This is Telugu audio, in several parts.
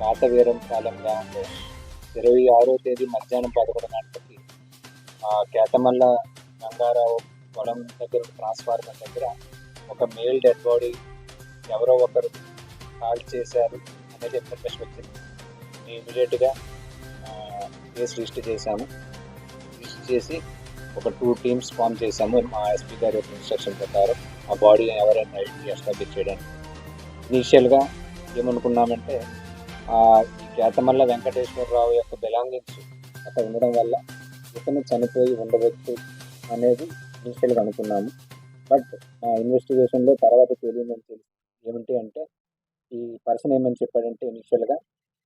మాట పాత వీరం కాలం ఇరవై ఆరో తేదీ మధ్యాహ్నం పదకొండు గంటలకి ఆ కేతమల్ల గంగారావు పొలం దగ్గర ట్రాన్స్ఫార్మర్ దగ్గర ఒక మేల్ డెడ్ బాడీ ఎవరో ఒకరు కాల్ చేశారు అనేది ఇన్ఫర్మేషన్ వచ్చింది. ఇమీడియట్గా కేసు రిజిస్టర్ చేశాము. రిజిస్టర్ చేసి ఒక టూ టీమ్స్ ఫామ్ చేశాము. మా ఎస్పీ గారి యొక్క ఇన్స్ట్రక్షన్ ప్రకారం ఆ బాడీ ఎవరైనా ఐడెంటిటీ ఎస్టాబ్లిష్ చేయడానికి. ఇనీషియల్గా ఏమనుకున్నామంటే కేతమల్ల వెంకటేశ్వరరావు యొక్క బిలాంగింగ్స్ అక్కడ ఉండడం వల్ల ఇతను చనిపోయి ఉండవచ్చు అనేది ఇనిషియల్గా అనుకున్నాము. బట్ మా ఇన్వెస్టిగేషన్లో తర్వాత తెలియదని తెలిసి. ఏమిటి అంటే ఈ పర్సన్ ఏమని చెప్పాడంటే ఇనిషియల్గా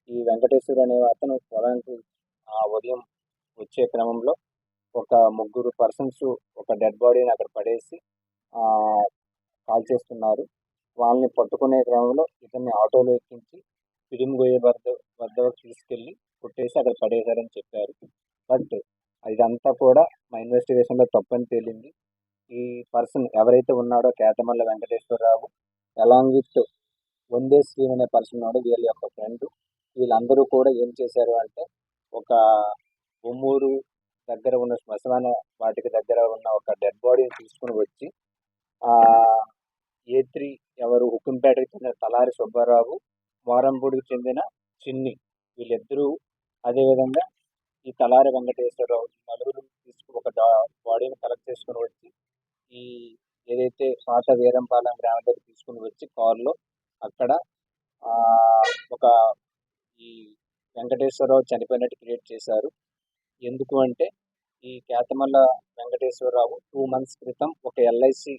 ఈ వెంకటేశ్వర అనే అతను పొలానికి ఆ ఉదయం వచ్చే క్రమంలో ఒక ముగ్గురు పర్సన్స్ ఒక డెడ్ బాడీని అక్కడ పడేసి కాల్ చేస్తున్నారు. వాళ్ళని పట్టుకునే క్రమంలో ఇతన్ని ఆటోలో ఎక్కించి పిడిమిగొయ్య వద్ద వద్ద తీసుకెళ్ళి కొట్టేసి అక్కడ పడేశారని చెప్పారు. బట్ ఇదంతా కూడా మా ఇన్వెస్టిగేషన్లో తప్పని తేలింది. ఈ పర్సన్ ఎవరైతే ఉన్నాడో కేతమల్ల వెంకటేశ్వరరావు అలాంగ్ విత్ వందే శ్రీన్ అనే పర్సన్ ఉన్నాడు వీళ్ళ యొక్క ఫ్రెండ్. వీళ్ళందరూ కూడా ఏం చేశారు అంటే ఒక ఒమ్మూరు దగ్గర ఉన్న శ్మశాన వాటికి దగ్గర ఉన్న ఒక డెడ్ బాడీని తీసుకుని వచ్చి ఏ త్రీ ఎవరు హుకుంపేటకి చెందిన తలారి సుబ్బారావు వారంపూడికి చెందిన చిన్ని. వీళ్ళిద్దరూ అదేవిధంగా ఈ తలారి వెంకటేశ్వరరావు నలుగురు తీసుకు ఒక బాడీని కలెక్ట్ చేసుకుని వచ్చి ఈ ఏదైతే పాత వీరంపాలెం గ్రామం దగ్గర తీసుకుని వచ్చి కారులో అక్కడ ఆ, ఒక ఈ వెంకటేశ్వరరావు చనిపోయినట్టు క్రియేట్ చేశారు. ఎందుకు అంటే ఈ కేతమల్ల వెంకటేశ్వరరావు టూ మంత్స్ క్రితం ఒక ఎల్ఐసి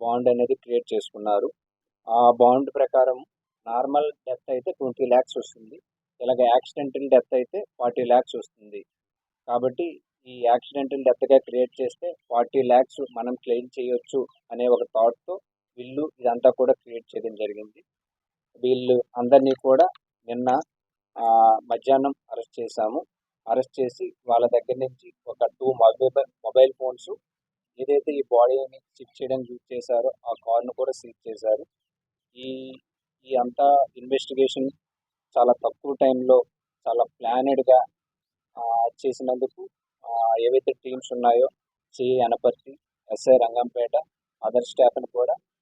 బాండ్ అనేది క్రియేట్ చేసుకున్నారు. ఆ బాండ్ ప్రకారం నార్మల్ డెత్ అయితే ట్వంటీ ల్యాక్స్ వస్తుంది. ఇలాగ యాక్సిడెంటల్ డెత్ అయితే ఫార్టీ ల్యాక్స్ వస్తుంది. కాబట్టి ఈ యాక్సిడెంటల్ డెత్గా క్రియేట్ చేస్తే ఫార్టీ ల్యాక్స్ మనం క్లెయిమ్ చేయొచ్చు అనే ఒక థాట్తో వీళ్ళు ఇదంతా కూడా క్రియేట్ చేయడం జరిగింది. వీళ్ళు అందరినీ కూడా నిన్న మధ్యాహ్నం అరెస్ట్ చేశాము. అరెస్ట్ చేసి వాళ్ళ దగ్గర నుంచి ఒక టూ మొబైల్ మొబైల్ ఫోన్స్ ఏదైతే ఈ బాడీని షిఫ్ట్ చేయడానికి యూజ్ చేశారో ఆ కార్ను కూడా సీజ్ చేశారు. ఈ ఈ అంతా ఇన్వెస్టిగేషన్ చాలా తక్కువ టైంలో చాలా ప్లానెడ్గా చేసినందుకు ఆ, ఏవైతే టీమ్స్ ఉన్నాయో C Anaparthi SI Rangampeta other స్టాఫ్ని కూడా